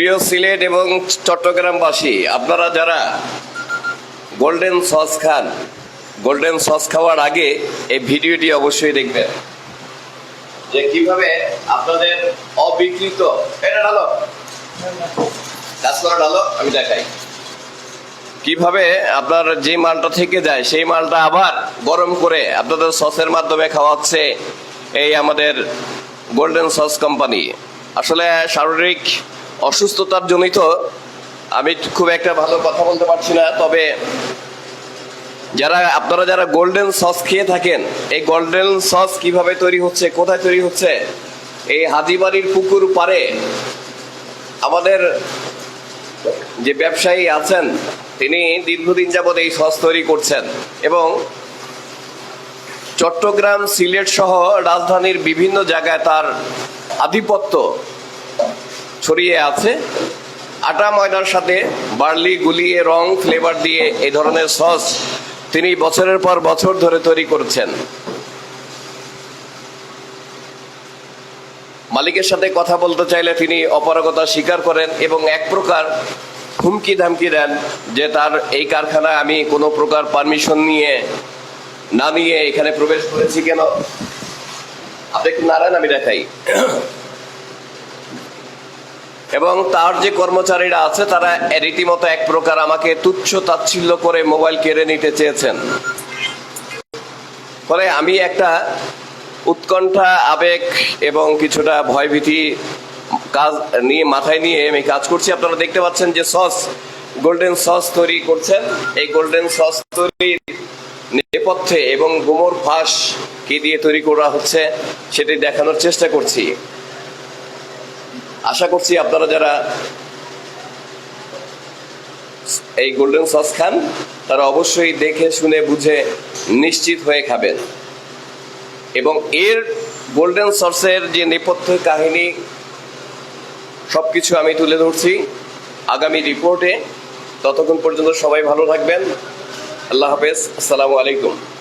প্রিয় সিলেট এবং চট্টগ্রামবাসী, আপনারা যারা গোল্ডেন সস খান গোল্ডেন সস খাওয়ার আগে এই ভিডিওটি অবশ্যই দেখবেন। যে কীভাবে আপনাদের অবিকৃত এটা ডালো কাজ করা ডালো আমি দেখাই। কীভাবে আপনার যে মালটা থেকে যায়, সেই মালটা আবার গরম করে আপনাদের সসের মাধ্যমে খাওয়াচ্ছে এই আমাদের গোল্ডেন সস কোম্পানি আসলে শারীরিক অসুস্থতার জনিত আমি খুব একটা ভালো কথা বলতে পারছি না, তবে যারা, আপনারা যারা গোল্ডেন সস খেয়ে থাকেন, এই গোল্ডেন সস কীভাবে তৈরি হচ্ছে, কোথায় তৈরি হচ্ছে, এই হাজিবাড়ির পুকুর পারে আমাদের যে ব্যবসায়ী আছেন, তিনি দীর্ঘদিন যাবৎ এই সস তৈরি করছেন এবং চট্টগ্রাম সিলেট সহ রাজধানীর বিভিন্ন জায়গায় তার আধিপত্য ছড়িয়ে আছে। আটা, ময়দার সাথে বার্লি, গুলিয়ে রং ফ্লেভার দিয়ে এই ধরনের সস তিনি বছরের পর বছর ধরে তৈরি করছেন। মালিকের সাথে কথা বলতে চাইলে তিনি অপারগতা স্বীকার করেন এবং এক প্রকার হুমকি ধামকি দেন যে তার এই কারখানায় আমি কোনো প্রকার পারমিশন নিয়ে না নিয়ে এখানে প্রবেশ করেছি কেন? আপনি একটু নারায়ণ আমি দেখাই। এবং তার যে কর্মচারীরা আছে, তারা রীতিমতো এক প্রকার আমাকে তুচ্ছ তাচ্ছিল্য করে মোবাইল কেড়ে নিতে চেয়েছেন। ফলে আমি একটা উৎকণ্ঠা, আবেগ এবং কিছুটা ভয়ভীতি কাজ নিয়ে, মাথায় নিয়ে আমি কাজ করছি। আপনারা দেখতে পাচ্ছেন যে সস, গোল্ডেন সস তৈরি করছেন। এই গোল্ডেন সস তৈরির নেপথ্যে এবং গোমর ফাঁস কি দিয়ে তৈরি করা হচ্ছে, সেটি দেখানোর চেষ্টা করছি। আশা করছি আপনারা যারা এই গোল্ডেন সস খান, তারা অবশ্যই দেখে, শুনে, বুঝে নিশ্চিত হয়ে খাবেন। এবং এর গোল্ডেন সসের যে নেপথ্য কাহিনী, সবকিছু আমি তুলে ধরছি আগামী রিপোর্টে। ততক্ষণ পর্যন্ত সবাই ভালো থাকবেন। আল্লাহ হাফেজ। আসসালামু আলাইকুম।